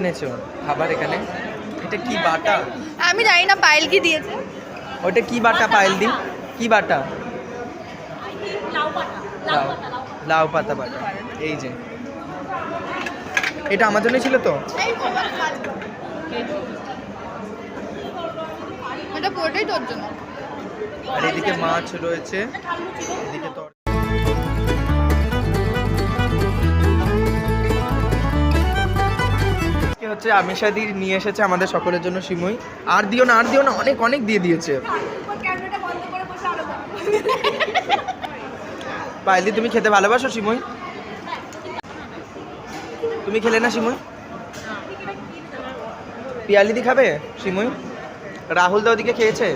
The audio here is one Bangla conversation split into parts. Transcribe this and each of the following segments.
এনেছো? খাবার এখানে? এটা কি বাটা? আমি জানি না পায়েল কি দিয়েছে। ওটা কি বাটা পাইল দি? কি বাটা? লাউ লাউ পাতা বাটা। এই যে। এটা আমার জন্য ছিল তো। এটা পুরোটাই তোর জন্য। আর এদিকে মাছ রয়েছে। এদিকে তর হচ্ছে আমিষাদি নিয়ে এসেছে আমাদের সকলের জন্য সিমুই। আর দিও না, আর দিও না, অনেক অনেক দিয়ে দিয়েছে। পাইলি তুমি খেতে ভালোবাসো সিমুই? তুমি খেলে না সিমুই? পিয়ালিদি খাবে সিমুই? রাহুল দা ওদিকে খেয়েছে?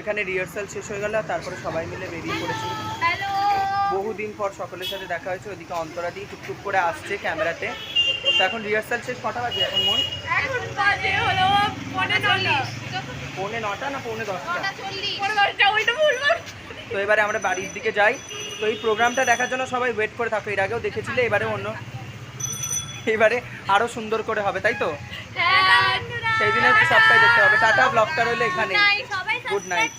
এখানে রিহার্সাল শেষ হয়ে গেল তারপরে সবাই মিলে বেরিয়ে পড়েছি। বহুদিন পর সকলের সাথে দেখা হয়েছে ওদিকে অন্তরা দিয়ে টুকটুক করে আসছে ক্যামেরাতে। তো এখন রিহার্সাল শেষ কটা বাজে এখন মন? পৌনে নটা। না পৌনে দশটা? তো এবারে আমরা বাড়ির দিকে যাই। তো এই প্রোগ্রামটা দেখার জন্য সবাই ওয়েট করে থাকো এর আগেও দেখেছিলে এবারে অন্য। এবারে আরও সুন্দর করে হবে তাই তো? সেই দিনের সবটাই দেখতে হবে। টাটা ব্লগটা রইল এখানে good night.